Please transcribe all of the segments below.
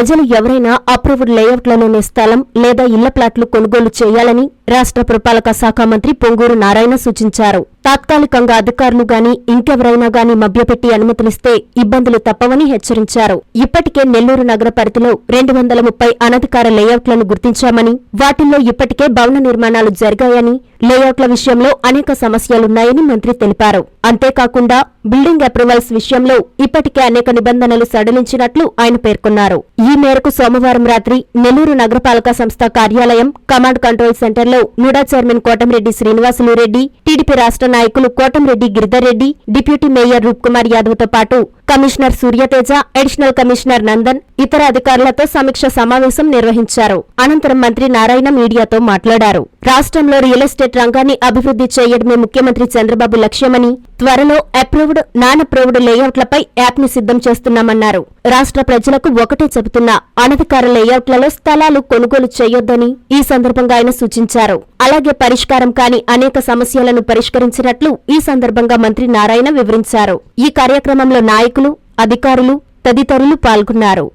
ప్రజలు ఎవరైనా అప్రూవ్డ్ లేఅవుట్లలోనే స్థలం లేదా ఇళ్ళ ప్లాట్లు కొనుగోలు చేయాలని రాష్ట్ర పురపాలక శాఖ మంత్రి పొంగూరు నారాయణ సూచించారు. తాత్కాలికంగా అధికారులు గాని ఇంకెవరైనా గాని మభ్యపెట్టి అనుమతులిస్తే ఇబ్బందులు తప్పవని హెచ్చరించారు. ఇప్పటికే నెల్లూరు నగర పరిధిలో రెండు వందల ముప్పై అనధికార లేఅవుట్లను గుర్తించామని వాటిల్లో ఇప్పటికే భవన నిర్మాణాలు జరిగాయని లేఅవుట్ల విషయంలో అనేక సమస్యలున్నాయని మంత్రి తెలిపారు. అంతేకాకుండా బిల్డింగ్ అప్రూవల్స్ విషయంలో ఇప్పటికే అనేక నిబంధనలు సడలించినట్లు ఆయన పేర్కొన్నారు. ఈ మేరకు సోమవారం రాత్రి నెల్లూరు నగరపాలక సంస్థ కార్యాలయం కమాండ్ కంట్రోల్ సెంటర్లో నుడా చైర్మన్ కోటంరెడ్డి శ్రీనివాసులురెడ్డి టీడీపీ రాష్ట్ర నాయకులు కోటంరెడ్డి గిరిధర్ రెడ్డి డిప్యూటీ మేయర్ రూప్ కుమార్ యాదవ్ పాటు commissioner Suryateja additional commissioner Nandan ఇతర అధికారులతో సమీక్ష సమావేశం నిర్వహించారు. అనంతరం మంత్రి నారాయణ మీడియాతో మాట్లాడారు. రాష్ట్రంలో రియల్ ఎస్టేట్ రంగాన్ని అభివృద్ధి చేయడమే ముఖ్యమంత్రి చంద్రబాబు లక్ష్యమని త్వరలో అప్రూవ్డ్ నాన్ అప్రూవ్డ్ లేఅవుట్లపై యాప్ని సిద్ధం చేస్తున్నామన్నారు. రాష్ట్ర ప్రజలకు ఒకటే చెబుతున్నా అనధికార లేఅవుట్లలో స్థలాలు కొనుగోలు చేయొద్దని ఈ సందర్భంగా ఆయన సూచించారు. అలాగే పరిష్కారం కాని అనేక సమస్యలను పరిష్కరించినట్లు ఈ సందర్భంగా మంత్రి నారాయణ వివరించారు. ఈ కార్యక్రమంలో నాయకులు అధికారులు తదితరులు పాల్గొన్నారు.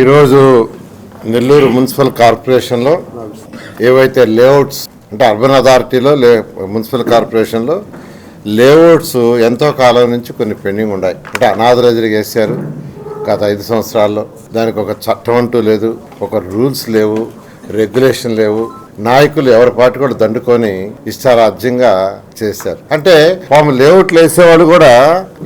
ఈరోజు నెల్లూరు మున్సిపల్ కార్పొరేషన్లో ఏవైతే లేఅవుట్స్ అంటే అర్బన్ అథారిటీలో లే మున్సిపల్ కార్పొరేషన్లో లేఅవుట్స్ ఎంతో కాలం నుంచి కొన్ని పెండింగ్ ఉన్నాయి అంటే అనాథరైజ్గా వేశారు గత ఐదు సంవత్సరాల్లో. దానికి ఒక చట్టం అంటూ లేదు ఒక రూల్స్ లేవు రెగ్యులేషన్ లేవు. నాయకులు ఎవరి పాటు కూడా దండుకొని ఇష్టారాజ్యంగా చేశారు. అంటే పాము లేఅవుట్లు వేసేవాళ్ళు కూడా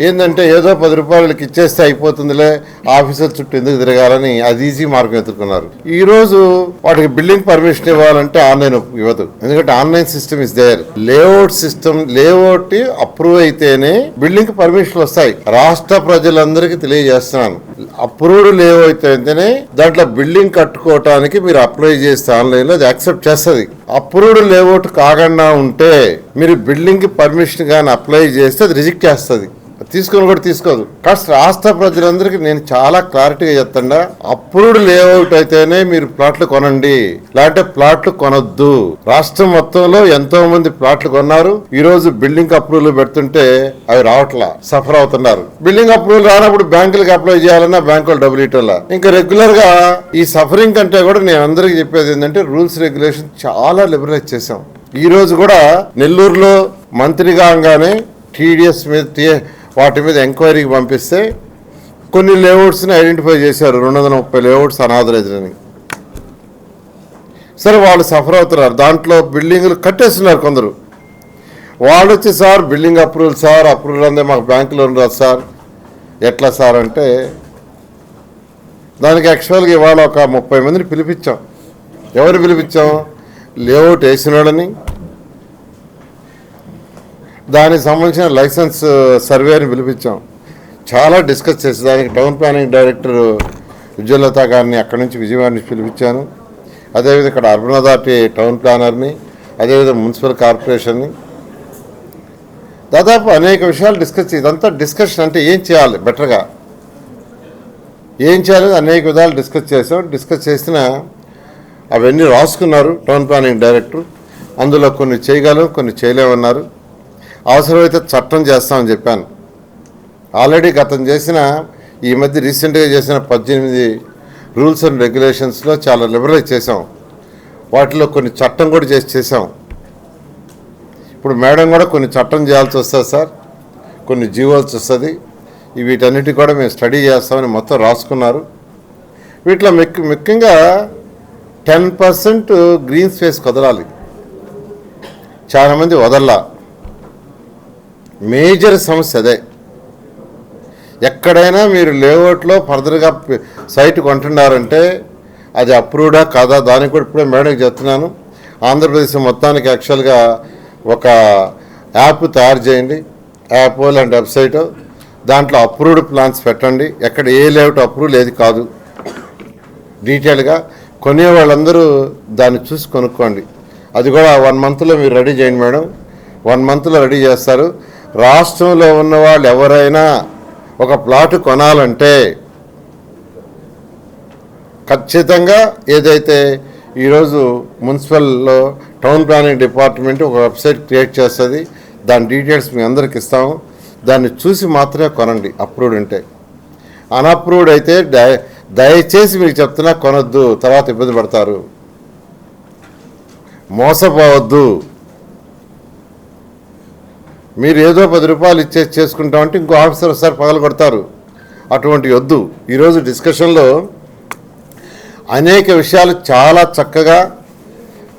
ఏంటంటే ఏదో పది రూపాయలకి ఇచ్చేస్తే అయిపోతుందిలే ఆఫీసర్ చుట్టూ ఎందుకు తిరగాలని అది ఈజీ మార్గం ఎత్తుకున్నారు ఈ రోజు వాటికి బిల్డింగ్ పర్మిషన్ ఇవ్వాలంటే ఆన్లైన్ ఇవ్వదు. ఎందుకంటే online system is there. Layout system layout approve అయితేనే బిల్డింగ్ పర్మిషన్లు వస్తాయి. రాష్ట్ర ప్రజలందరికీ తెలియజేస్తున్నాను. అప్రూవ్డ్ లేవు అయితేనే దాంట్లో బిల్డింగ్ కట్టుకోవటానికి మీరు అప్లై చేస్తే ఆన్లైన్లో అది యాక్సెప్ట్ చేస్తుంది. అప్రూవ్డ్ లేఅవుట్ కాకుండా ఉంటే మీరు బిల్డింగ్కి పర్మిషన్ కానీ అప్లై చేస్తే అది రిజెక్ట్ చేస్తుంది. తీసుకొని కూడా తీసుకోదు. కాస్త రాష్ట్ర ప్రజలందరికీ నేను చాలా క్లారిటీగా చెప్తాడా అప్రూవ్డ్ లేఅవుట్ అయితేనే మీరు ప్లాట్లు కొనండి. లేకపోతే ప్లాట్లు కొనొద్దు. రాష్ట్రం మొత్తంలో ఎంతో మంది ప్లాట్లు కొన్నారు. ఈ రోజు బిల్డింగ్ అప్రూవల్ పెడుతుంటే అవి రావట్లా సఫర్ అవుతున్నారు. బిల్డింగ్ అప్రూవల్ రానప్పుడు బ్యాంకులకు అప్లై చేయాలన్నా బ్యాంకులు డబ్బులు ఇవ్వాల ఇంకా రెగ్యులర్గా ఈ సఫరింగ్ కంటే కూడా నేను అందరికి చెప్పేది ఏంటంటే రూల్స్ రెగ్యులేషన్ చాలా లిబరలైజ్ చేశాం. ఈరోజు కూడా నెల్లూరులో మంత్రి కాగానే టీడీఎస్ మీద వాటి మీద ఎంక్వైరీకి పంపిస్తే కొన్ని లేఅవుట్స్ని ఐడెంటిఫై చేశారు. రెండు వందల ముప్పై లేఅవుట్స్ అనాథరైజ్డ్ అని సరే వాళ్ళు సఫర్ అవుతున్నారు. దాంట్లో బిల్డింగ్లు కట్టేస్తున్నారు కొందరు. వాళ్ళు వచ్చి sir building approval sir approval అందే మాకు బ్యాంకులో రాదు సార్. ఎట్లా సార్ అంటే దానికి యాక్చువల్గా ఇవాళ ఒక ముప్పై మందిని పిలిపించాం. ఎవరు పిలిపించాం? లేఅవుట్ వేసినాడని దానికి సంబంధించిన లైసెన్స్ uh, సర్వేని పిలిపించాం. చాలా డిస్కస్ చేసి దానికి టౌన్ ప్లానింగ్ డైరెక్టర్ విజయలత గారిని అక్కడి నుంచి విజయవాడ నుంచి పిలిపించాను. అదేవిధంగా ఇక్కడ అర్బన్ అథారిటీ టౌన్ ప్లానర్ని అదేవిధంగా మున్సిపల్ కార్పొరేషన్ని. దాదాపు అనేక విషయాలు డిస్కస్ చేసి ఇదంతా డిస్కషన్ అంటే ఏం చేయాలి బెటర్గా? ఏం చేయాలి అనేక విధాలు డిస్కస్ చేసాం డిస్కస్ చేసిన అవన్నీ రాసుకున్నారు టౌన్ ప్లానింగ్ డైరెక్టర్. అందులో కొన్ని చేయగలం కొన్ని చేయలేమన్నారు. అవసరమైతే చట్టం చేస్తామని చెప్పాను. ఆల్రెడీ గతం చేసిన ఈ మధ్య రీసెంట్గా చేసిన పద్దెనిమిది రూల్స్ అండ్ రెగ్యులేషన్స్లో చాలా లిబరలైజ్ చేసాం వాటిలో కొన్ని చట్టం కూడా చేసి చేసాం ఇప్పుడు మేడం కూడా కొన్ని చట్టం చేయాల్సి వస్తుంది సార్. కొన్ని జీవాల్సి వస్తుంది. వీటన్నిటి కూడా మేము స్టడీ చేస్తామని మొత్తం రాసుకున్నారు. వీటిలో ముఖ్యంగా టెన్ పర్సెంట్ గ్రీన్ స్పేస్ వదలాలి చాలామంది వదల్లా. మేజర్ సమస్య అదే. ఎక్కడైనా మీరు లేఅవుట్లో ఫర్దర్గా సైట్ కొంటున్నారంటే అది అప్రూవ్డా కాదా? దానికి కూడా ఇప్పుడే మేడంకి చెప్తున్నాను. ఆంధ్రప్రదేశ్ మొత్తానికి యాక్చువల్గా ఒక యాప్ తయారు చేయండి. యాప్ లాంటి వెబ్సైట్. దాంట్లో అప్రూవ్డ్ ప్లాన్స్ పెట్టండి. ఎక్కడ ఏ లేఅవుట్ అప్రూవ్ లేదు కాదు. డీటెయిల్గా కొనే వాళ్ళందరూ దాన్ని చూసి కొనుక్కోండి. అది కూడా వన్ మంత్లో మీరు రెడీ చేయండి మేడం. వన్ మంత్లో రెడీ చేస్తారు. రాష్ట్రంలో ఉన్న వాళ్ళు ఎవరైనా ఒక ప్లాట్ కొనాలంటే ఖచ్చితంగా ఏదైతే ఈరోజు మున్సిపల్లో టౌన్ ప్లానింగ్ డిపార్ట్మెంట్ ఒక వెబ్సైట్ క్రియేట్ చేస్తుంది దాని డీటెయిల్స్ మీ అందరికి ఇస్తాము. దాన్ని చూసి మాత్రమే కొనండి అప్రూవ్డ్ ఉంటే. అన్అప్రూవ్డ్ అయితే డై దయచేసి మీకు చెప్తున్నా కొనొద్దు. తర్వాత ఇబ్బంది పడతారు. మోసపోవద్దు. మీరు ఏదో పది రూపాయలు ఇచ్చే చేసుకుంటామంటే ఇంకో ఆఫీసర్ ఒకసారి పగలు కొడతారు. అటువంటి వద్దు. ఈరోజు డిస్కషన్లో అనేక విషయాలు చాలా చక్కగా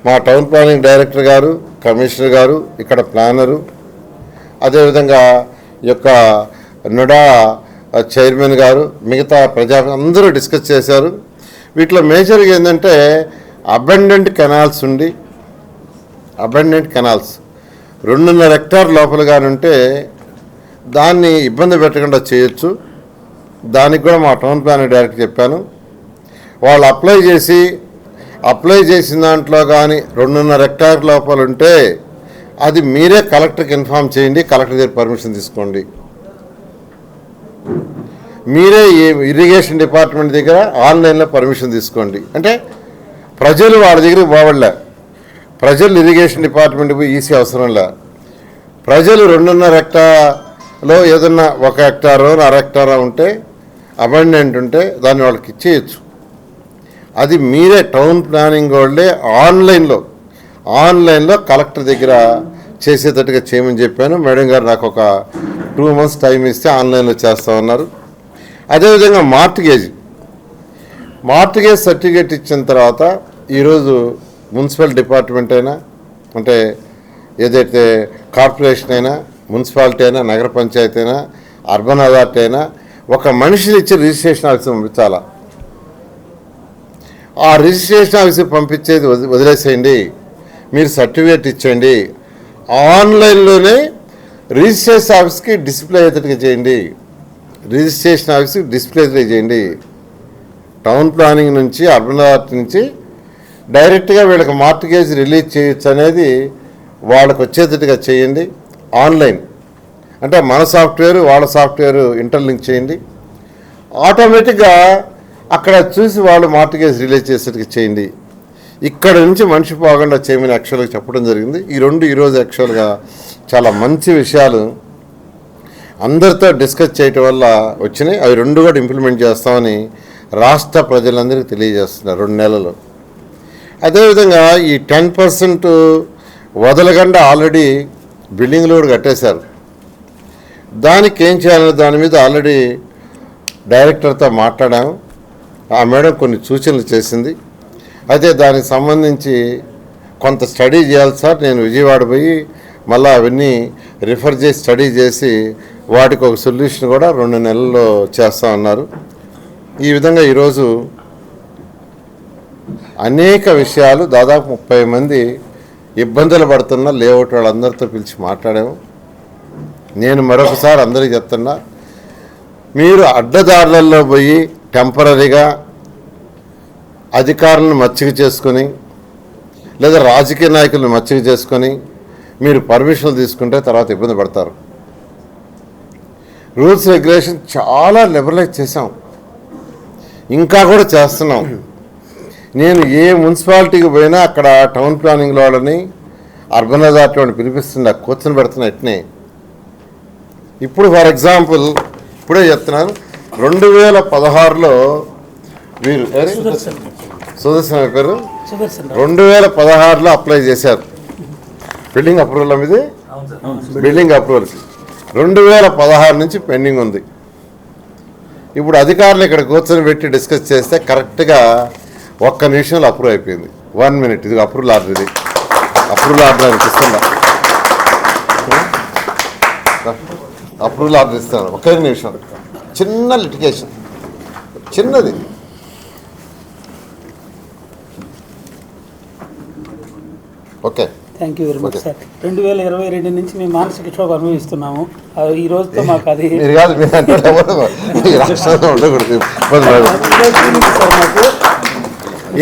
మా టౌన్ ప్లానింగ్ డైరెక్టర్ గారు కమిషనర్ గారు ఇక్కడ ప్లానరు అదేవిధంగా ఈ యొక్క నుడా చైర్మన్ గారు మిగతా ప్రజా అందరూ డిస్కస్ చేశారు. వీటిలో మేజర్గా ఏంటంటే అబండెంట్ కెనాల్స్ ఉండి అబండెంట్ కెనాల్స్ రెండున్నర హెక్టార్ లోపల ఉంటే దాన్ని ఇబ్బంది పెట్టకుండా చేయొచ్చు. దానికి కూడా మా టౌన్ ప్లాన్ డైరెక్ట్ చెప్పాను. వాళ్ళు అప్లై చేసి అప్లై చేసిన దాంట్లో కానీ రెండున్నర హెక్టార్ లోపల ఉంటే అది మీరే కలెక్టర్కి ఇన్ఫామ్ చేయండి కలెక్టర్ దగ్గర పర్మిషన్ తీసుకోండి. మీరే ఇరిగేషన్ డిపార్ట్మెంట్ దగ్గర ఆన్లైన్లో పర్మిషన్ తీసుకోండి. అంటే ప్రజలు వాళ్ళ దగ్గరికి పోవడలే ప్రజలు ఇరిగేషన్ డిపార్ట్మెంట్ పోయి ఈసీ అవసరంలే ప్రజలు రెండున్నర హెక్టార్లో ఏదన్నా ఒక హెక్టారో అర హెక్టారో ఉంటే అబండెంట్ ఉంటే దాన్ని వాళ్ళకి ఇచ్చేయచ్చు. అది మీరే టౌన్ ప్లానింగ్ వాళ్ళే ఆన్లైన్లో ఆన్లైన్లో కలెక్టర్ దగ్గర చేసేటట్టుగా చేయమని చెప్పాను. మేడం గారు నాకు ఒక టూ మంత్స్ టైం ఇస్తే ఆన్లైన్లో చేస్తా ఉన్నారు. అదేవిధంగా మార్టిగేజ్. మార్టిగేజ్ సర్టిఫికేట్ ఇచ్చిన తర్వాత ఈరోజు మున్సిపల్ డిపార్ట్మెంట్ అయినా అంటే ఏదైతే కార్పొరేషన్ అయినా మున్సిపాలిటీ అయినా నగర పంచాయతీ అయినా అర్బన్ అథారిటీ అయినా ఒక మనిషిని ఇచ్చి రిజిస్ట్రేషన్ ఆఫీస్ పంపించాలా ఆ రిజిస్ట్రేషన్ ఆఫీస్కి పంపించేది వది- వదిలేసేయండి. మీరు సర్టిఫికేట్ ఇచ్చండి ఆన్లైన్లోనే రిజిస్ట్రేషన్ ఆఫీస్కి డిస్ప్లే అయ్యేటట్టుగా చేయండి. రిజిస్ట్రేషన్ ఆఫీస్కి డిస్ప్లే చేయండి. టౌన్ ప్లానింగ్ నుంచి అర్బన్ అథారిటీ నుంచి డైరెక్ట్గా వీళ్ళకి మార్టిగేజ్ రిలీజ్ చేయొచ్చు అనేది వాళ్ళకి వచ్చేటట్టుగా చేయండి. ఆన్లైన్. అంటే మన సాఫ్ట్వేర్ వాళ్ళ సాఫ్ట్వేర్ ఇంటర్లింక్ చేయండి. ఆటోమేటిక్గా అక్కడ చూసి వాళ్ళు మార్టిగేజ్ రిలీజ్ చేసేట్టుగా చేయండి. ఇక్కడ నుంచి మనిషి పోకుండా చేయమని యాక్చువల్గా చెప్పడం జరిగింది. ఈ రెండు ఈరోజు యాక్చువల్గా చాలా మంచి విషయాలు అందరితో డిస్కస్ చేయటం వల్ల వచ్చినాయి. అవి రెండు కూడా ఇంప్లిమెంట్ చేస్తామని రాష్ట్ర ప్రజలందరికీ తెలియజేస్తున్నారు రెండు నెలలు. అదేవిధంగా ఈ టెన్ పర్సెంట్ వదలకుండా ఆల్రెడీ బిల్డింగ్లు కూడా కట్టేశారు. దానికి ఏం చేయాలనే దాని మీద ఆల్రెడీ డైరెక్టర్తో మాట్లాడాము. ఆ మేడం కొన్ని సూచనలు చేసింది. అయితే దానికి సంబంధించి కొంత స్టడీ చేయాలి సార్. నేను విజయవాడ పోయి మళ్ళీ అవన్నీ రిఫర్ చేసి స్టడీ చేసి వాటికి ఒక సొల్యూషన్ కూడా రెండు నెలల్లో చేస్తా ఉన్నారు ఈ విధంగా ఈరోజు అనేక విషయాలు దాదాపు ముప్పై మంది ఇబ్బందులు పడుతున్న లేఅవుట్ వాళ్ళందరితో పిలిచి మాట్లాడాము. నేను మరొకసారి అందరికీ చెప్తున్నా మీరు అడ్డదారులలో పోయి టెంపరీగా అధికారులను మచ్చిక చేసుకొని లేదా రాజకీయ నాయకులను మచ్చిక చేసుకొని మీరు పర్మిషన్లు తీసుకుంటే తర్వాత ఇబ్బంది పడతారు. రూల్స్ రెగ్యులేషన్ చాలా లిబరలైజ్ చేసాం ఇంకా కూడా చేస్తున్నాం. నేను ఏ మున్సిపాలిటీకి పోయినా అక్కడ టౌన్ ప్లానింగ్ వాళ్ళని అర్బన్ అథారిటీ వాళ్ళని పిలిపిస్తున్నా కూర్చొని పెడుతున్నా ఎట్నే ఇప్పుడు ఫర్ ఎగ్జాంపుల్ ఇప్పుడే చెప్తున్నాను రెండు వేల పదహారులో వీరు సుదర్శన్ గారి పేరు? రెండు వేల పదహారులో అప్లై చేశారు. బిల్డింగ్ అప్రూవల్ ఇది బిల్డింగ్ అప్రూవల్కి రెండు వేల పదహారు నుంచి పెండింగ్ ఉంది. ఇప్పుడు అధికారులు ఇక్కడ కూర్చొని పెట్టి డిస్కస్ చేస్తే కరెక్ట్గా ఒక్క నిమిషంలో అప్రూవ్ అయిపోయింది. వన్ మినిట్ ఇది అప్రూవల్ ఆర్డర్ ఇది. అప్రూవల్ ఆర్డర్ అనిపిస్తుందా అప్రూవల్ ఆర్డర్ ఇస్తాను. ఒకే నిమిషం. చిన్న లిటిగేషన్ చిన్నది. Okay. Thank you very much. Sir రెండు వేల ఇరవై రెండు నుంచి మేము మానసిక క్షోభ అనుభవిస్తున్నాము. ఈ రోజుతో మాకు అది మీరు కాదు మీరు ఉండకూడదు.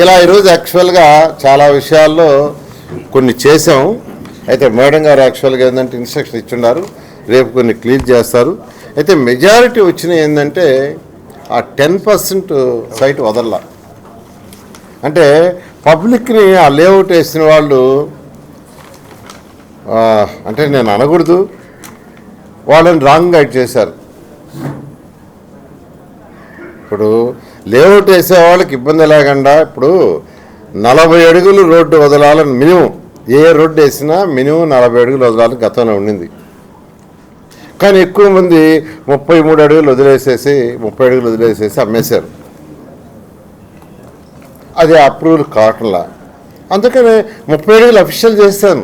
ఇలా ఈరోజు యాక్చువల్గా చాలా విషయాల్లో కొన్ని చేసాం అయితే మేడం గారు యాక్చువల్గా ఏంటంటే ఇన్స్ట్రక్షన్ ఇచ్చున్నారు. రేపు కొన్ని క్లియర్ చేస్తారు. అయితే మెజారిటీ వచ్చినాయి ఏంటంటే ఆ టెన్ పర్సెంట్ సైట్ వదల్లా. అంటే పబ్లిక్ని ఆ లేఅవుట్ వేసిన వాళ్ళు అంటే నేను అనకూడదు. వాళ్ళని రాంగ్ గైడ్ చేశారు. ఇప్పుడు లేఅవుట్ వేసే వాళ్ళకి ఇబ్బంది లేకుండా ఇప్పుడు నలభై అడుగులు రోడ్డు వదలాలని మినిమం ఏ రోడ్డు వేసినా మినిమం నలభై అడుగులు వదలాలని గతంలో ఉండింది. కానీ ఎక్కువ మంది ముప్పై మూడు అడుగులు వదిలేసేసి ముప్పై అడుగులు వదిలేసేసి అమ్మేశారు. అది అప్రూవల్ కావట్లా. అందుకని ముప్పై అడుగులు అఫీషియల్ చేస్తాను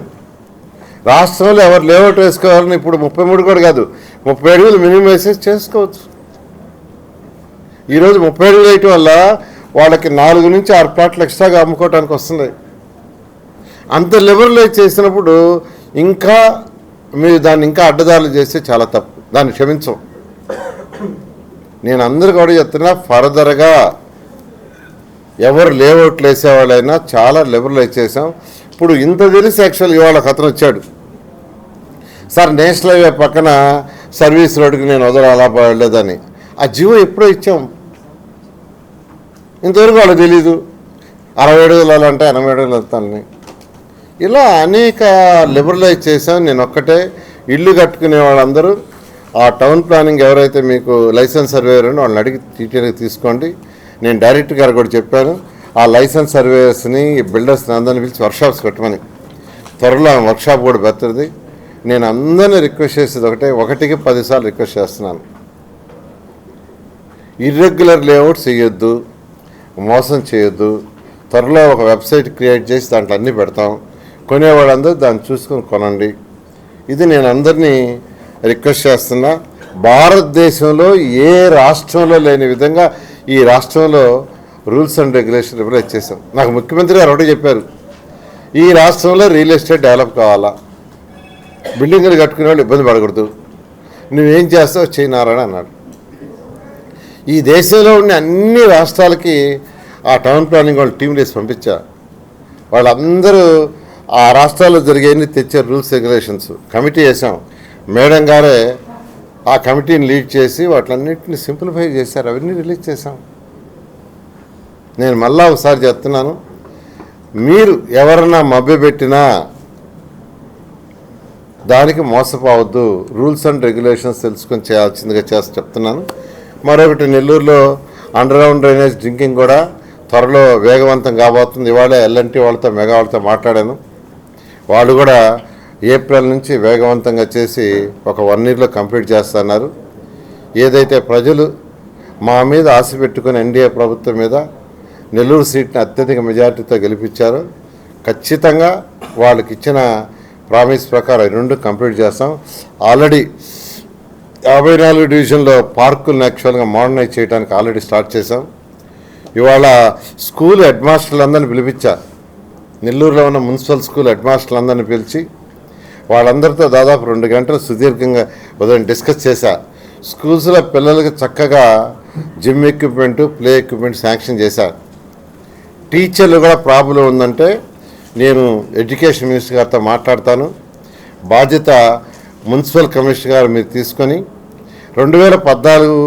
రాష్ట్రంలో ఎవరు లేఅవుట్ వేసుకోవాలని ఇప్పుడు ముప్పై మూడు కూడా కాదు ముప్పై అడుగులు మినిమం వేసేసి చేసుకోవచ్చు. ఈరోజు ముప్పై అడుగులు వేయటం వల్ల వాళ్ళకి నాలుగు నుంచి ఆరు ప్లాట్లు ఎక్స్ట్రాగా అమ్ముకోవడానికి వస్తున్నాయి. అంత లిబరలైజ్ చేసినప్పుడు ఇంకా మీరు దాన్ని ఇంకా అడ్డదారులు చేస్తే చాలా తప్పు. దాన్ని క్షమించం. నేను అందరు కూడా చెప్తున్నా ఫర్దర్గా ఎవరు లేఅవుట్లు వేసేవాళ్ళైనా చాలా లిబరలైజ్ చేసాం ఇప్పుడు ఇంత తెలిసి యాక్చువల్ ఇవాళ ఒక అతను వచ్చాడు. సార్ నేషనల్ హైవే పక్కన సర్వీస్ రోడ్డుకి నేను వదలాలా వెళ్ళలేదని ఆ జీవో ఎప్పుడో ఇచ్చాం. ఇంతవరకు వాళ్ళకి తెలీదు. అరవై అడుగులు అంటే ఎనభై అడుగులు వెళ్తానని ఇలా అనేక లిబరలైజ్ చేశాం. నేను ఒక్కటే. ఇల్లు కట్టుకునే వాళ్ళందరూ. ఆ టౌన్ ప్లానింగ్ ఎవరైతే మీకు లైసెన్స్ సర్వేయర్ వాళ్ళని అడిగి టీటీఆర్కి తీసుకోండి. నేను డైరెక్టర్ గారు కూడా చెప్పాను ఆ లైసెన్స్ సర్వేయర్స్ని బిల్డర్స్ని అందరిని పిలిచి వర్క్షాప్స్ పెట్టమని. త్వరలో వర్క్షాప్ కూడా పెడుతుంది నేను అందరినీ రిక్వెస్ట్ చేసేది ఒకటే ఒకటికి పదిసార్లు రిక్వెస్ట్ చేస్తున్నాను. ఇర్రెగ్యులర్ లేఅవుట్ చేయొద్దు మోసం చేయొద్దు. త్వరలో ఒక వెబ్సైట్ క్రియేట్ చేసి దాంట్లో అన్నీ పెడతాం. కొనేవాళ్ళందరూ దాన్ని చూసుకొని కొనండి. ఇది నేను అందరినీ రిక్వెస్ట్ చేస్తున్నా. భారతదేశంలో ఏ రాష్ట్రంలో లేని విధంగా ఈ రాష్ట్రంలో రూల్స్ అండ్ రెగ్యులేషన్ రివైజ్ చేశాం నాకు ముఖ్యమంత్రి గారు ఒకటే చెప్పారు ఈ రాష్ట్రంలో రియల్ ఎస్టేట్ డెవలప్ కావాలా? బిల్డింగ్లు కట్టుకునే వాళ్ళు ఇబ్బంది పడకూడదు. నువ్వేం చేస్తావు చేయనారని అన్నాడు. ఈ దేశంలో ఉన్న అన్ని రాష్ట్రాలకి ఆ టౌన్ ప్లానింగ్ వాళ్ళు టీం వేసి పంపించా. వాళ్ళందరూ ఆ రాష్ట్రాల్లో జరిగేవి తెచ్చారు రూల్స్ రెగ్యులేషన్స్ కమిటీ వేసాం మేడం గారే ఆ కమిటీని లీడ్ చేసి వాటిలన్నింటిని సింప్లిఫై చేశారు. అవన్నీ రిలీజ్ చేశాం. నేను మళ్ళా ఒకసారి చెప్తున్నాను. మీరు ఎవరన్నా మభ్యపెట్టినా దానికి మోసపోవద్దు. రూల్స్ అండ్ రెగ్యులేషన్స్ తెలుసుకొని చేయాల్సిందిగా చేసి చెప్తున్నాను. మరొకటి నెల్లూరులో అండర్ గ్రౌండ్ డ్రైనేజ్ డ్రింకింగ్ కూడా త్వరలో వేగవంతం కాబోతుంది. ఇవాళ ఎల్ఎన్టీ వాళ్ళతో మెగా వాళ్ళతో మాట్లాడాను. వాళ్ళు కూడా ఏప్రిల్ నుంచి వేగవంతంగా చేసి ఒక వన్ ఇయర్లో కంప్లీట్ చేస్తున్నారు. ఏదైతే ప్రజలు మా మీద ఆశ పెట్టుకుని ఎన్డీఏ ప్రభుత్వం మీద నెల్లూరు సీట్ని అత్యధిక మెజార్టీతో గెలిపించారు. ఖచ్చితంగా వాళ్ళకి ఇచ్చిన ప్రామిస్ ప్రకారం రెండు కంప్లీట్ చేస్తాం. ఆల్రెడీ యాభై నాలుగు డివిజన్లో పార్కులను యాక్చువల్గా మోడర్నైజ్ చేయడానికి ఆల్రెడీ స్టార్ట్ చేసాం ఇవాళ స్కూల్ హెడ్ మాస్టర్లందరినీ పిలిపించా నెల్లూరులో ఉన్న మున్సిపల్ స్కూల్ హెడ్ మాస్టర్లందరినీ పిలిచి వాళ్ళందరితో దాదాపు రెండు గంటలు సుదీర్ఘంగా ఉదయం డిస్కస్ చేశా. స్కూల్స్లో పిల్లలకి చక్కగా gym equipment play equipment sanction చేశారు టీచర్లు కూడా ప్రాబ్లం ఉందంటే నేను ఎడ్యుకేషన్ మినిస్టర్ గారితో మాట్లాడతాను. బాధ్యత మున్సిపల్ కమిషనర్ గారు మీరు తీసుకొని రెండు వేల పద్నాలుగు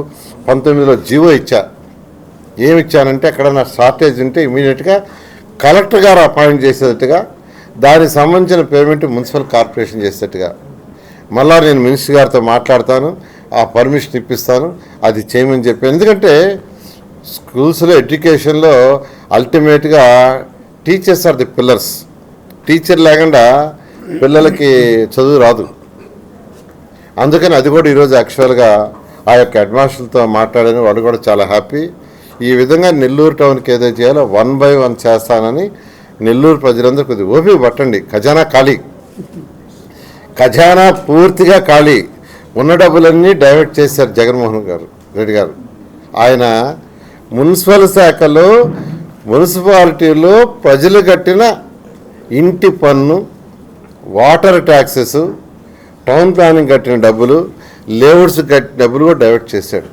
పంతొమ్మిదిలో జీవో ఇచ్చా. ఏమి ఇచ్చానంటే ఎక్కడన్నా షార్టేజ్ ఉంటే ఇమీడియట్గా కలెక్టర్ గారు అపాయింట్ చేసేటట్టుగా దానికి సంబంధించిన పేమెంట్ మున్సిపల్ కార్పొరేషన్ చేసేట్టుగా. మళ్ళా నేను మినిస్టర్ గారితో మాట్లాడతాను ఆ పర్మిషన్ ఇప్పిస్తాను అది చేయమని చెప్పాను ఎందుకంటే స్కూల్స్లో ఎడ్యుకేషన్లో అల్టిమేట్గా teachers are the pillars. Teacher లేకుండా పిల్లలకి చదువు రాదు. అందుకని అది కూడా ఈరోజు యాక్చువల్గా ఆ యొక్క హెడ్మాస్టర్లతో మాట్లాడాను వాళ్ళు కూడా చాలా హ్యాపీ. ఈ విధంగా నెల్లూరు టౌన్కి ఏదైతే చేయాలో వన్ బై వన్ చేస్తానని నెల్లూరు ప్రజలందరూ కొద్దిగా ఓపిక పట్టండి. ఖజానా ఖాళీ. ఖజానా పూర్తిగా ఖాళీ. ఉన్న డబ్బులన్నీ డైవర్ట్ చేశారు జగన్మోహన్ గారు రెడ్డి గారు. ఆయన మున్సిపల్ శాఖలో మున్సిపాలిటీలో ప్రజలు కట్టిన ఇంటి పన్ను వాటర్ ట్యాక్సెస్ టౌన్ ప్లానింగ్ కట్టిన డబ్బులు లేబర్స్ కట్టిన డబ్బులు కూడా డైవర్ట్ చేశాడు.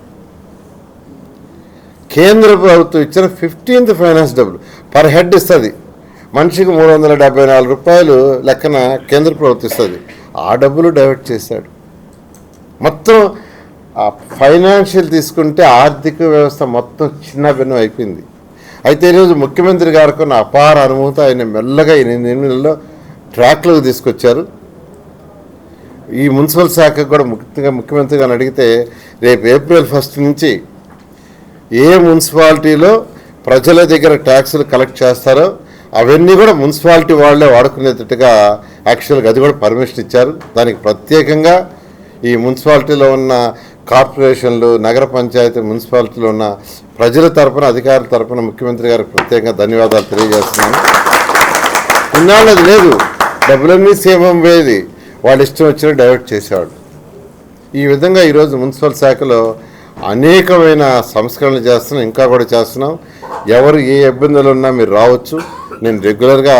కేంద్ర ప్రభుత్వం ఇచ్చిన ఫిఫ్టీన్త్ ఫైనాన్స్ డబ్బులు. పర్ హెడ్ ఇస్తుంది. మనిషికి మూడు వందల డెబ్బై నాలుగు రూపాయలు లెక్కన కేంద్ర ప్రవర్తిస్తుంది ఆ డబ్బులు డైవర్ట్ చేశాడు. మొత్తం ఆ ఫైనాన్షియల్ తీసుకుంటే ఆర్థిక వ్యవస్థ మొత్తం చిన్న భిన్నం అయిపోయింది. అయితే ఈరోజు ముఖ్యమంత్రి గారికి ఉన్న అపార అనుభూతి ఆయన మెల్లగా ఈ ఎనిమిది ట్రాక్లోకి తీసుకొచ్చారు. ఈ మున్సిపల్ శాఖకు కూడా ముఖ్యంగా ముఖ్యమంత్రి గారిని అడిగితే రేపు ఏప్రిల్ ఫస్ట్ నుంచి ఏ మున్సిపాలిటీలో ప్రజల దగ్గర ట్యాక్సులు కలెక్ట్ చేస్తారో అవన్నీ కూడా మున్సిపాలిటీ వాళ్ళే వాడుకునేటట్టుగా యాక్చువల్గా అది కూడా పర్మిషన్ ఇచ్చారు. దానికి ప్రత్యేకంగా ఈ మున్సిపాలిటీలో ఉన్న కార్పొరేషన్లు నగర పంచాయతీ మున్సిపాలిటీలో ఉన్న ప్రజల తరపున అధికారుల తరపున ముఖ్యమంత్రి గారికి ప్రత్యేకంగా ధన్యవాదాలు తెలియజేస్తున్నాను. ఇన్నాళ్ళు అది లేదు. డబ్బులన్నీ సీఎం వేది. వాళ్ళు ఇష్టం వచ్చిన డైవర్ట్ చేసేవాడు ఈ విధంగా ఈరోజు మున్సిపల్ శాఖలో అనేకమైన సంస్కరణలు చేస్తున్నాం ఇంకా కూడా చేస్తున్నాం. ఎవరు ఏ ఇబ్బందులు ఉన్నా మీరు రావచ్చు. నేను రెగ్యులర్గా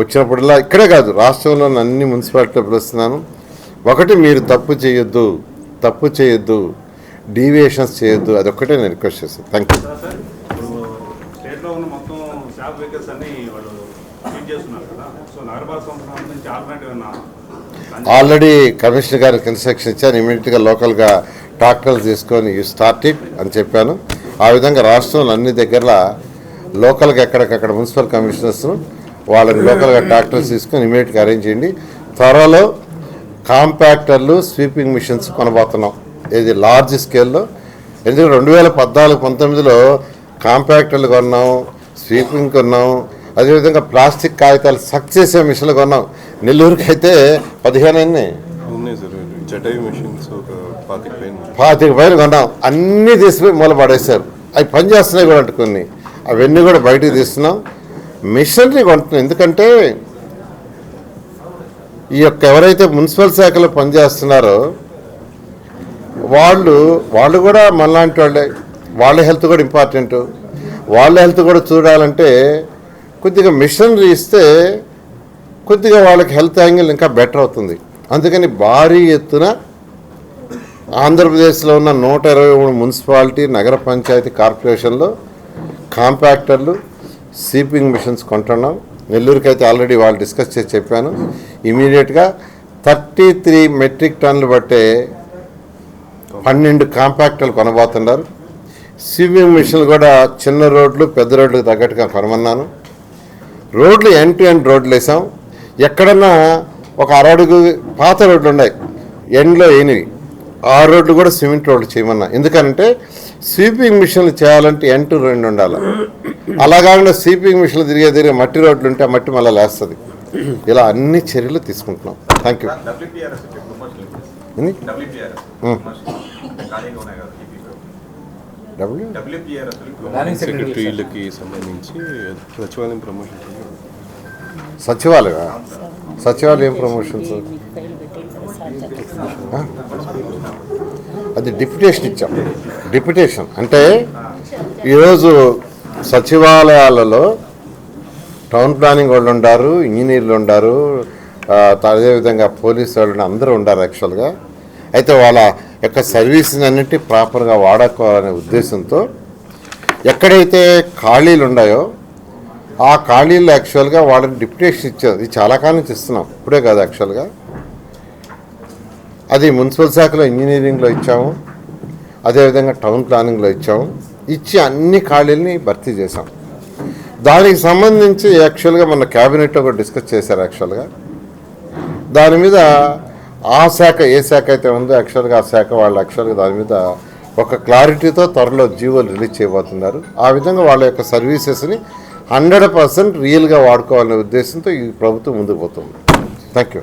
వచ్చినప్పుడల్లా ఇక్కడే కాదు రాష్ట్రంలో అన్ని మున్సిపాలిటీలో పిలుస్తున్నాను. ఒకటి మీరు తప్పు చేయొద్దు తప్పు చేయొద్దు డీవియేషన్స్ చేయొద్దు అదొక్కటే నేను రిక్వెస్ట్ చేస్తాను. Thank you. ఆల్రెడీ కమిషనర్ గారికి ఇన్స్ట్రక్షన్ ఇచ్చాను ఇమీడియట్గా లోకల్గా ట్రాక్టర్లు తీసుకొని యూ స్టార్ట్ ఇట్ అని చెప్పాను. ఆ విధంగా రాష్ట్రంలో అన్ని దగ్గర లోకల్గా ఎక్కడికక్కడ మున్సిపల్ కమిషనర్స్ వాళ్ళని లోకల్గా ట్రాక్టర్స్ తీసుకొని ఇమీడియట్గా అరేంజ్ చేయండి. త్వరలో కాంపాక్టర్లు స్వీపింగ్ మిషన్స్ కొనబోతున్నాం. ఇది లార్జ్ స్కేల్లో. ఎందుకంటే రెండు వేల పద్నాలుగు పంతొమ్మిదిలో కాంపాక్టర్లు కొన్నాం స్వీపింగ్ కొన్నాం. అదేవిధంగా ప్లాస్టిక్ కాగితాలు సక్ చేసే మిషన్లు కొన్నాం. నెల్లూరుకి అయితే పదిహేను అన్నీ పాతిక పైన కొన్నాం. అన్నీ తీసుకుపోయి మూల పడేశారు అవి పని చేస్తున్నాయి కూడా అంటే కొన్ని. అవన్నీ కూడా బయటకు తీస్తున్నాం. మిషనరీ కొంటున్నాం. ఎందుకంటే ఈ యొక్క ఎవరైతే మున్సిపల్ శాఖలో పనిచేస్తున్నారో వాళ్ళు వాళ్ళు కూడా మనలాంటి వాళ్ళే. వాళ్ళ హెల్త్ కూడా ఇంపార్టెంట్. వాళ్ళ హెల్త్ కూడా చూడాలంటే కొద్దిగా మిషనరీ ఇస్తే కొద్దిగా వాళ్ళకి హెల్త్ యాంగిల్ ఇంకా బెటర్ అవుతుంది. అందుకని భారీ ఎత్తున ఆంధ్రప్రదేశ్లో ఉన్న నూట ఇరవై మూడు మున్సిపాలిటీ నగర పంచాయతీ కార్పొరేషన్లో కాంపాక్టర్లు సీపింగ్ మిషన్స్ కొంటున్నాం. నెల్లూరుకి అయితే ఆల్రెడీ వాళ్ళు డిస్కస్ చేసి చెప్పాను. ఇమీడియట్గా థర్టీ త్రీ మెట్రిక్ టన్నులు బట్టే పన్నెండు కాంపాక్టర్లు కొనబోతున్నారు. స్విమ్మింగ్ మిషన్లు కూడా చిన్న రోడ్లు పెద్ద రోడ్లకు తగ్గట్టుగా కొనమన్నాను. రోడ్లు ఎండ్ టు ఎండ్ రోడ్లు వేసాం. ఎక్కడన్నా ఒక అరడుగు పాత రోడ్లు ఉన్నాయి ఎండ్లో ఏనివి. ఆ రోడ్లు కూడా సిమెంట్ రోడ్లు చేయమన్నా. ఎందుకంటే స్వీపింగ్ మిషన్లు చేయాలంటే ఎండ్ టు రెండు ఉండాలి. అలా కాకుండా స్వీపింగ్ మిషన్లు తిరిగే తిరిగే మట్టి రోడ్లు ఉంటే ఆ మట్టి మళ్ళీ లేస్తుంది. ఇలా అన్ని చర్యలు తీసుకుంటున్నాం. థ్యాంక్ యూ సంబంధించి సచివాలయం ప్రమోషన్ సచివాలయం సచివాలయం ప్రమోషన్స్? అది డిప్యుటేషన్ ఇచ్చాం. డిప్యుటేషన్. అంటే ఈరోజు సచివాలయాలలో టౌన్ ప్లానింగ్ వాళ్ళు ఉండారు ఇంజనీర్లు ఉండారు అదేవిధంగా పోలీసు వాళ్ళు అందరూ ఉండారు యాక్చువల్గా. అయితే వాళ్ళ యొక్క సర్వీస్ని అన్నిటి ప్రాపర్గా వాడుకోవాలనే ఉద్దేశంతో ఎక్కడైతే ఖాళీలు ఉన్నాయో ఆ ఖాళీలు యాక్చువల్గా వాళ్ళని డిప్యుటేషన్ ఇచ్చారు. ఇది చాలా కాలం నుంచి ఇస్తున్నాం. ఇప్పుడే కాదు యాక్చువల్గా. అది మున్సిపల్ శాఖలో ఇంజనీరింగ్లో ఇచ్చాము. అదేవిధంగా టౌన్ ప్లానింగ్లో ఇచ్చాము. ఇచ్చి అన్ని ఖాళీలని భర్తీ చేశాం. దానికి సంబంధించి యాక్చువల్గా మన క్యాబినెట్ ఒకటి డిస్కస్ చేశారు యాక్చువల్గా. దాని మీద ఆ శాఖ ఏ శాఖ అయితే ఉందో యాక్చువల్గా ఆ శాఖ వాళ్ళు యాక్చువల్గా దాని మీద ఒక క్లారిటీతో త్వరలో జీవోలు రిలీజ్ చేయబోతున్నారు. ఆ విధంగా వాళ్ళ యొక్క సర్వీసెస్ని హండ్రెడ్ పర్సెంట్ రియల్గా వాడుకోవాలనే ఉద్దేశంతో ఈ ప్రభుత్వం ముందుకు పోతుంది. Thank you